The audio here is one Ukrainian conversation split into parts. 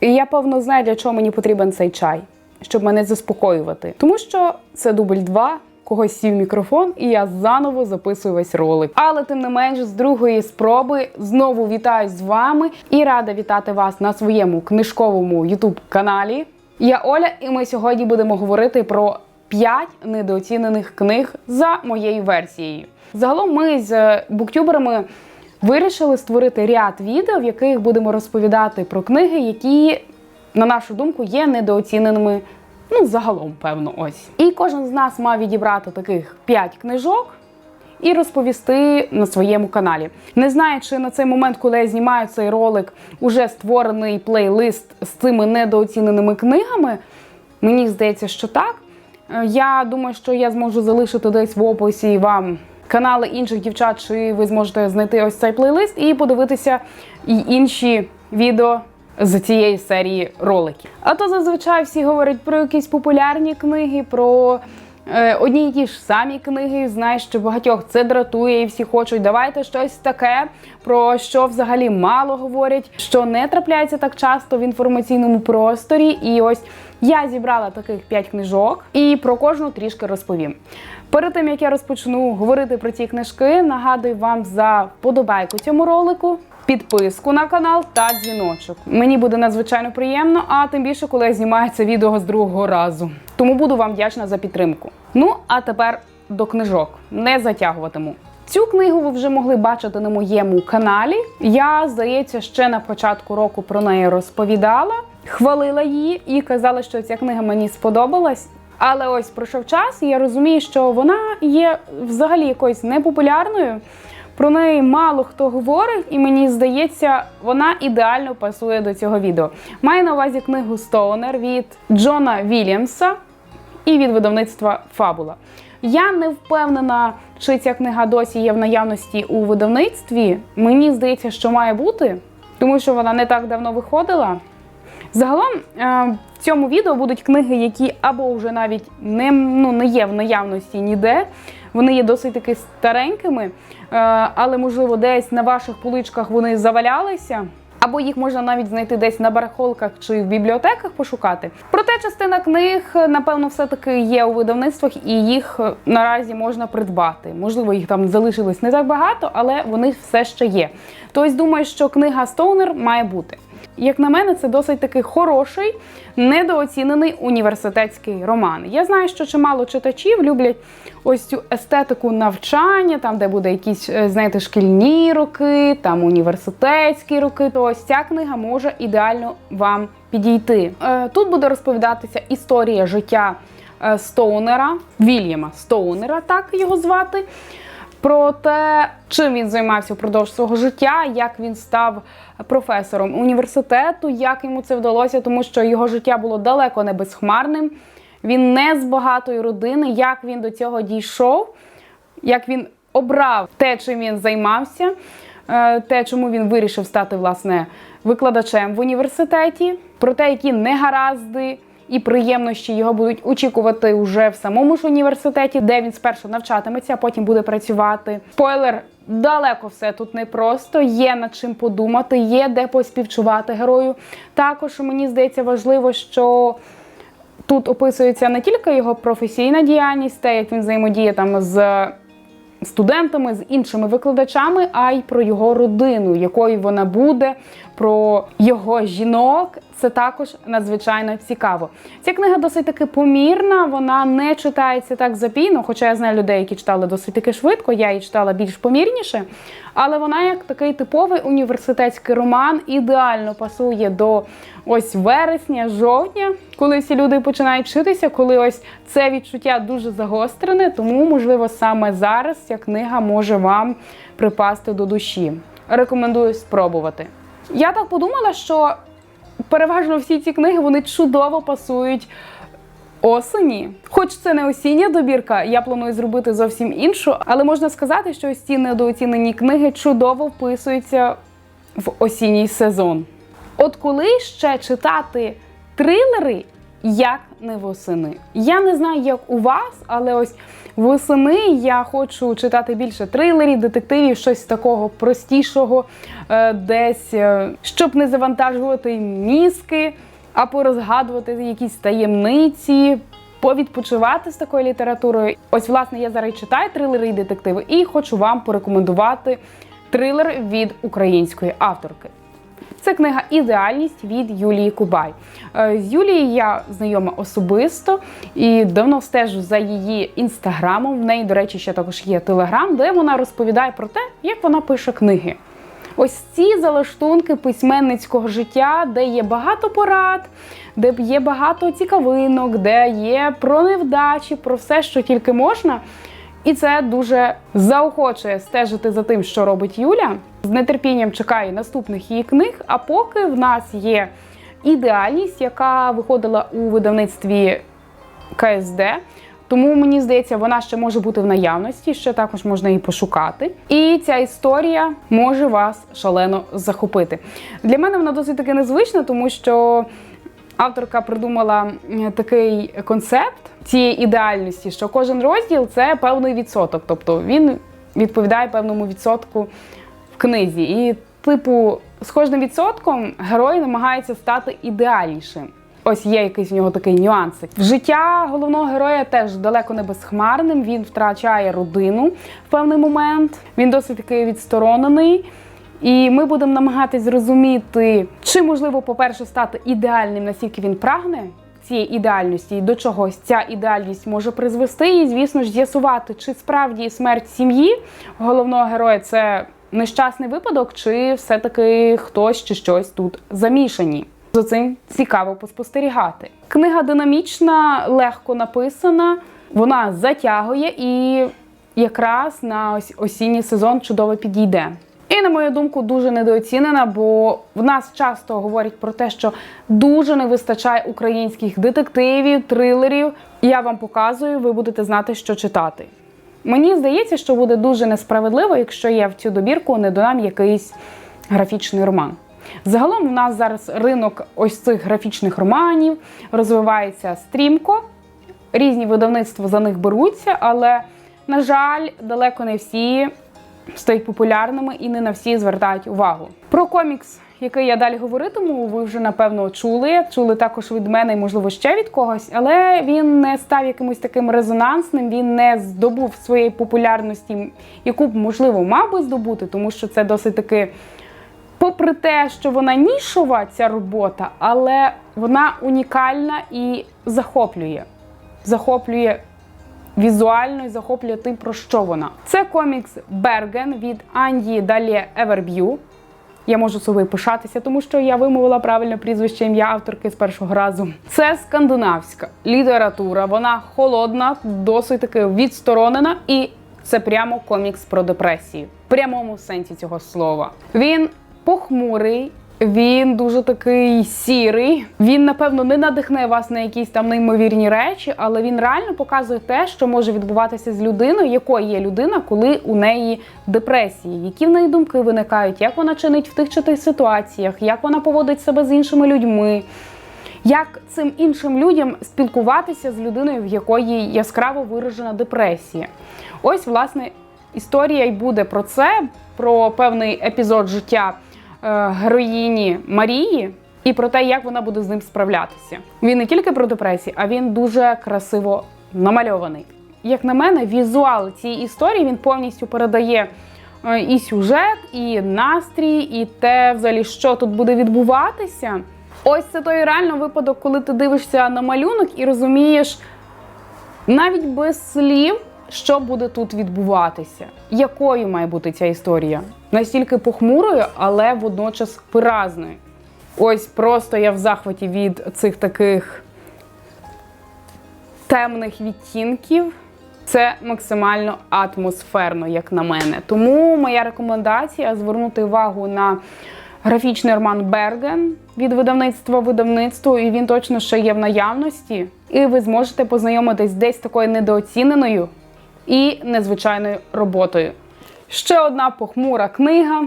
І я певно знаю, для чого мені потрібен цей чай, щоб мене заспокоювати. Тому що це дубль 2, когось сів мікрофон, і я заново записую весь ролик. Але тим не менш, з другої спроби знову вітаю з вами і рада вітати вас на своєму книжковому youtube каналі. Я Оля, і ми сьогодні будемо говорити про 5 недооцінених книг за моєю версією. Загалом ми з буктюберами вирішили створити ряд відео, в яких будемо розповідати про книги, які, на нашу думку, є недооціненими. Ну, загалом, певно, ось. І кожен з нас мав відібрати таких 5 книжок і розповісти на своєму каналі. Не знаю, чи на цей момент, коли я знімаю цей ролик, уже створений плейлист з цими недооціненими книгами. Мені здається, що так. Е, Я думаю, що я зможу залишити десь в описі вам канали інших дівчат, чи ви зможете знайти ось цей плейлист і подивитися і інші відео з цієї серії роликів. А то зазвичай всі говорять про якісь популярні книги, про одні й ті ж самі книги. Знаєш, що багатьох це дратує, і всі хочуть. Давайте щось таке, про що взагалі мало говорять, що не трапляється так часто в інформаційному просторі. І ось я зібрала таких 5 книжок і про кожну трішки розповім. Перед тим як я розпочну говорити про ці книжки, нагадую вам за вподобайку цьому ролику, підписку на канал та дзвіночок. Мені буде надзвичайно приємно, а тим більше, коли я знімаю це відео з другого разу. Тому буду вам вдячна за підтримку. Ну а тепер до книжок. Не затягуватиму. Цю книгу ви вже могли бачити на моєму каналі. Я, здається, ще на початку року про неї розповідала, хвалила її і казала, що ця книга мені сподобалась. Але ось пройшов час, і я розумію, що вона є взагалі якоюсь непопулярною. Про неї мало хто говорить, і мені здається, вона ідеально пасує до цього відео. Маю на увазі книгу Стоунер від Джона Вільямса і від видавництва Фабула. Я не впевнена, чи ця книга досі є в наявності у видавництві. Мені здається, що має бути, тому що вона не так давно виходила. Загалом е, в цьому відео будуть книги, які або вже навіть не, ну, не є в наявності ніде. Вони є досить таки старенькими, але можливо десь на ваших поличках вони завалялися. Або їх можна навіть знайти десь на барахолках чи в бібліотеках пошукати. Проте частина книг, напевно, все-таки є у видавництвах, і їх е, наразі можна придбати. Можливо, їх там залишилось не так багато, але вони все ще є. Тобто, думаю, що книга Стоунер має бути. Як на мене, це досить таки хороший, недооцінений університетський роман. Я знаю, що чимало читачів люблять ось цю естетику навчання, там, де буде якісь, е, знаєте, шкільні роки, там університетські роки. То ось ця книга може ідеально вам підійти. Е, Тут буде розповідатися історія життя е, Стоунера, Вільяма Стоунера, так його звати про те, чим він займався впродовж свого життя, як він став професором університету, як йому це вдалося, тому що його життя було далеко не безхмарним. Він не з багатої родини, як він до цього дійшов, як він обрав те, чим він займався, е, те, чому він вирішив стати власне викладачем в університеті, про те, які негаразди і приємності його будуть очікувати вже в самому ж університеті, де він спершу навчатиметься, а потім буде працювати. Спойлер, далеко все тут не просто. Є над чим подумати, є де поспівчувати герою. Також мені здається важливо, що. Тут описується не тільки його професійна діяльність, те, як він взаємодіє там з студентами, з іншими викладачами, а й про його родину, якою вона буде, про його жінок. Це також надзвичайно цікаво. Ця книга досить таки помірна, вона не читається так запійно, хоча я знаю людей, які читали досить таки швидко, я її читала більш помірніше. Але вона, як такий типовий університетський роман, ідеально пасує до ось вересня, жовтня, коли всі люди починають вчитися, коли ось це відчуття дуже загострене, тому, можливо, саме зараз ця книга може вам припасти до душі. Рекомендую спробувати. Я так подумала, що переважно всі ці книги вони чудово пасують осені. Хоч це не осіння добірка, я планую зробити зовсім іншу, але можна сказати, що ось ці недооцінені книги чудово вписуються в осінній сезон. От коли ще читати трилери, як не восени. Я не знаю, як у вас, але ось восени я хочу читати більше трилерів, детективів, щось такого простішого, е, десь, е, щоб не завантажувати мізки, а порозгадувати якісь таємниці. Повідпочивати з такою літературою. Ось, власне, я зараз читаю трилери і детективи, і хочу вам порекомендувати трилер від української авторки. Це книга Ідеальність від Юлії Кубай. Е, З Юлією я знайома особисто і давно стежу за її інстаграмом. В неї, до речі, ще також є телеграм, де вона розповідає про те, як вона пише книги. Ось ці залаштунки письменницького життя, де є багато порад, де є багато цікавинок, де є про невдачі, про все, що тільки можна. І це дуже заохочує стежити за тим, що робить Юля. З нетерпінням чекаю наступних її книг. А поки в нас є ідеальність, яка виходила у видавництві КСД. Тому мені здається, вона ще може бути в наявності, ще також можна її пошукати. І ця історія може вас шалено захопити. Для мене вона досить таки незвична, тому що авторка придумала такий концепт цієї ідеальності, що кожен розділ це певний відсоток, тобто він відповідає певному відсотку книзі. І, типу, з кожним відсотком герой намагається стати ідеальнішим. Ось є якийсь в нього такий нюансик. Життя головного героя теж далеко не безхмарним. Він втрачає родину в певний момент. Він досить таки відсторонений. І ми будемо намагатись зрозуміти, чи можливо, по-перше, стати ідеальним, наскільки він прагне цієї ідеальності, і до чогось ця ідеальність може призвести, і, звісно ж, з'ясувати, чи справді смерть сім'ї головного героя це нещасний випадок, чи все-таки хтось чи щось тут замішані. За цим цікаво поспостерігати. Книга динамічна, легко написана, вона затягує і якраз на осінній сезон чудово підійде. І, на мою думку, дуже недооцінена, бо в нас часто говорять про те, що дуже не вистачає українських детективів, трилерів. Я вам показую, ви будете знати, що читати. Мені здається, що буде дуже несправедливо, якщо я в цю добірку не додам якийсь графічний роман. Загалом у нас зараз ринок ось цих графічних романів розвивається стрімко. Різні видавництва за них беруться, але, на жаль, далеко не всі стають популярними і не на всі звертають увагу. Про комікс, який я далі говоритиму, ви вже напевно чули. Чули також від мене і, можливо, ще від когось, але він не став якимось таким резонансним, він не здобув своєї популярності, яку б, можливо, мав би здобути, тому що це досить таки. Попри те, що вона нішова, ця робота, але вона унікальна і захоплює. Захоплює візуально і захоплює тим, про що вона. Це комікс Берген від Анді Далє Еверб'ю. Я можу собою пишатися, тому що я вимовила правильне прізвище ім'я авторки з першого разу. Це скандинавська література. Вона холодна, досить таки відсторонена, і це прямо комікс про депресію. В прямому сенсі цього слова. Він похмурий. Він дуже такий сірий. Він, напевно, не надихне вас на якісь там неймовірні речі, але він реально показує те, що може відбуватися з людиною, якою є людина, коли у неї депресії, які в неї думки виникають, як вона чинить в тих чи тих ситуаціях, як вона поводить себе з іншими людьми. Як цим іншим людям спілкуватися з людиною, в якої яскраво виражена депресія? Ось, власне, історія й буде про це, про певний епізод життя героїні Марії і про те, як вона буде з ним справлятися. Він не тільки про депресію, а він дуже красиво намальований. Як на мене, візуал цієї історії він повністю передає е, і сюжет, і настрій, і те, взагалі, що тут буде відбуватися. Ось це той реально випадок, коли ти дивишся на малюнок і розумієш навіть без слів, що буде тут відбуватися, якою має бути ця історія. Настільки похмурою, але водночас виразною. Ось просто я в захваті від цих таких темних відтінків. Це максимально атмосферно, як на мене. Тому моя рекомендація звернути увагу на графічний роман Берген від видавництва видавництво, і він точно ще є в наявності. І ви зможете познайомитись десь такою недооціненою і незвичайною роботою. Ще одна похмура книга,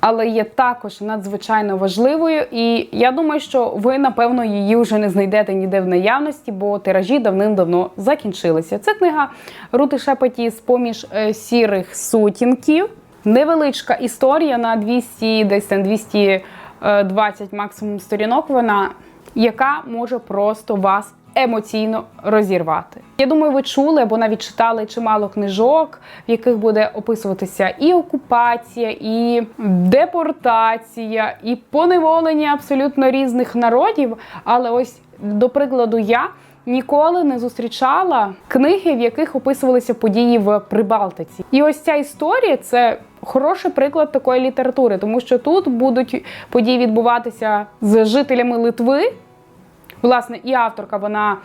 але є також надзвичайно важливою. І я думаю, що ви напевно її вже не знайдете ніде в наявності, бо тиражі давним-давно закінчилися. Це книга Рути Шепеті з поміж е, сірих сутінків. Невеличка історія на 200, десь там 220 максимум сторінок. Вона яка може просто вас емоційно розірвати. Я думаю, ви чули або навіть читали чимало книжок, в яких буде описуватися і окупація, і депортація, і поневолення абсолютно різних народів. Але ось, до прикладу, я. Ніколи не зустрічала книги, в яких описувалися події в Прибалтиці. І ось ця історія це хороший приклад такої літератури, тому що тут будуть події відбуватися з жителями Литви. Власне, і авторка, вона,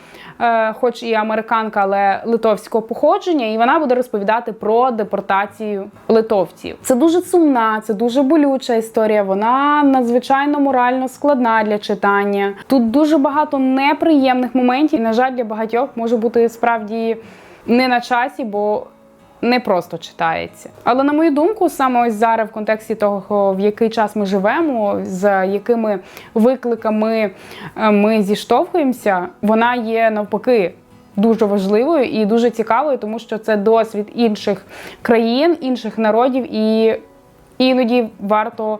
е, хоч і американка, але литовського походження, і вона буде розповідати про депортацію литовців. Це дуже сумна, це дуже болюча історія. Вона надзвичайно морально складна для читання. Тут дуже багато неприємних моментів. І, на жаль, для багатьох може бути справді не на часі, бо не просто читається. Але на мою думку, саме ось зараз в контексті того, в який час ми живемо, з якими викликами е, ми зіштовхуємося, вона є навпаки. Дуже важливою і дуже цікавою, тому що це досвід інших країн, інших народів, і іноді варто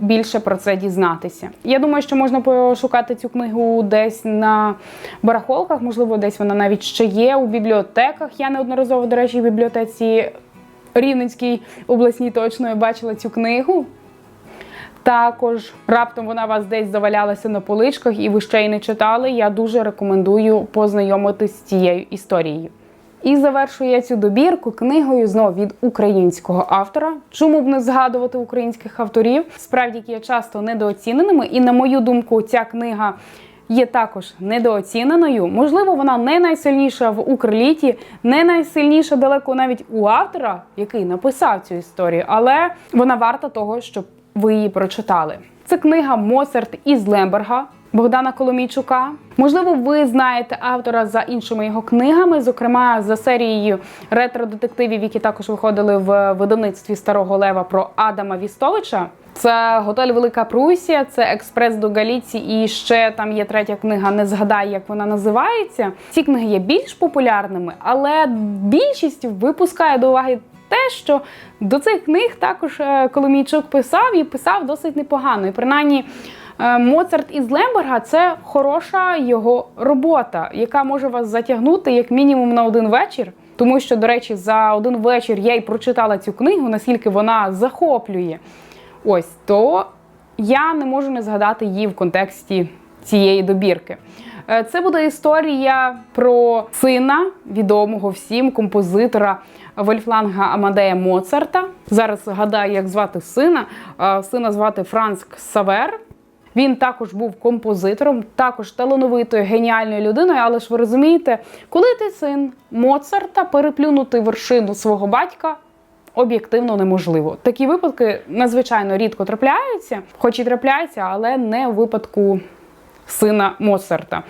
більше про це дізнатися. Я думаю, що можна пошукати цю книгу десь на барахолках, можливо, десь вона навіть ще є у бібліотеках. Я неодноразово, до речі, в бібліотеці Рівненській обласній точно бачила цю книгу. Також раптом вона вас десь завалялася на поличках, і ви ще й не читали. Я дуже рекомендую познайомитись з цією історією. І завершую я цю добірку книгою знову від українського автора. Чому б не згадувати українських авторів, справді є часто недооціненими, і на мою думку, ця книга. Є також недооціненою. Можливо, вона не найсильніша в Укрліті, не найсильніша далеко навіть у автора, який написав цю історію, але вона варта того, щоб ви її прочитали. Це книга Моцарт із Лемберга Богдана Коломійчука. Можливо, ви знаєте автора за іншими його книгами, зокрема за серією ретро-детективів, які також виходили в видавництві Старого Лева про Адама Вістовича. Це готель Велика Прусія, це експрес до Галіці, і ще там є третя книга. Не згадаю, як вона називається. Ці книги є більш популярними, але більшість випускає до уваги. Те, що до цих книг також е, Коломійчук писав і писав досить непогано. І принаймні Моцарт із Лемберга це хороша його робота, яка може вас затягнути як мінімум на один вечір. Тому що, до речі, за один вечір я й прочитала цю книгу, наскільки вона захоплює. Ось то я не можу не згадати її в контексті цієї добірки. Е, Це буде історія про сина відомого всім композитора Вольфланга Амадея Моцарта. Зараз гадаю, як звати сина. Е, Сина звати Франц Ксавер. Він також був композитором, також талановитою, геніальною людиною. Але ж ви розумієте, коли ти син Моцарта переплюнути вершину свого батька об'єктивно неможливо. Такі випадки надзвичайно рідко трапляються, хоч і трапляються, але не у випадку. Сина Моцарта.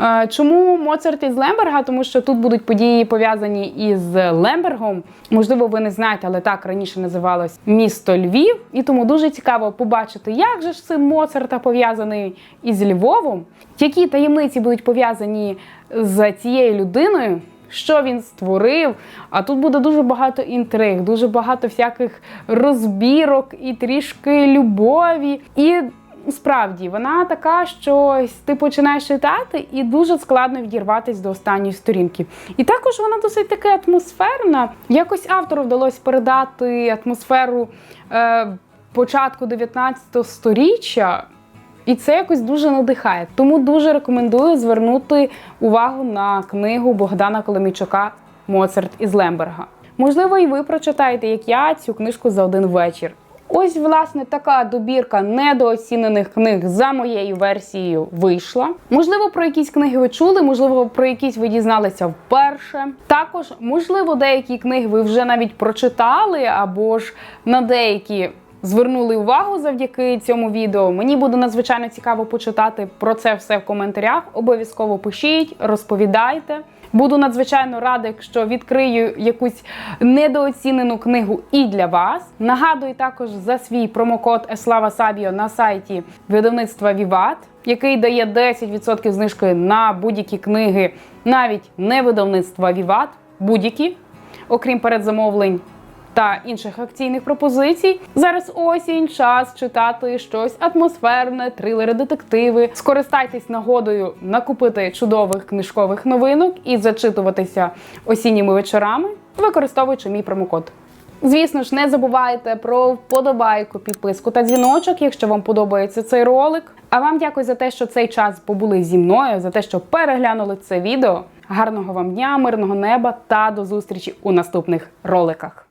Е, Чому Моцарт із Лемберга? Тому що тут будуть події пов'язані із Лембергом. Можливо, ви не знаєте, але так раніше називалось місто Львів. І тому дуже цікаво побачити, як же ж син Моцарта пов'язаний із Львовом, які таємниці будуть пов'язані з цією людиною. Що він створив? А тут буде дуже багато інтриг, дуже багато всяких розбірок і трішки любові. І справді вона така, що ти починаєш читати, і дуже складно відірватися до останньої сторінки. І також вона досить таки атмосферна. Якось автору вдалося передати атмосферу е, початку 19 сторіччя. І це якось дуже надихає. Тому дуже рекомендую звернути увагу на книгу Богдана Коломійчука Моцарт із Лемберга. Можливо, і ви прочитаєте, як я, цю книжку за один вечір. Ось, власне, така добірка недооцінених книг за моєю версією вийшла. Можливо, про якісь книги ви чули, можливо, про якісь ви дізналися вперше. Також, можливо, деякі книги ви вже навіть прочитали, або ж на деякі звернули увагу завдяки цьому відео. Мені буде надзвичайно цікаво почитати про це все в коментарях. Обов'язково пишіть, розповідайте. Буду надзвичайно рада, якщо відкрию якусь недооцінену книгу і для вас. Нагадую також за свій промокод Еслава Сабіо на сайті видавництва Віват, який дає 10% знижки на будь-які книги, навіть не видавництва Віват, будь-які, окрім передзамовлень та інших акційних пропозицій. Зараз осінь, час читати щось атмосферне, трилери, детективи. Скористайтесь нагодою накупити чудових книжкових новинок і зачитуватися осінніми вечорами, використовуючи мій промокод. Звісно ж, не забувайте про вподобайку, підписку та дзвіночок, якщо вам подобається цей ролик. А вам дякую за те, що цей час побули зі мною, за те, що переглянули це відео. Гарного вам дня, мирного неба та до зустрічі у наступних роликах.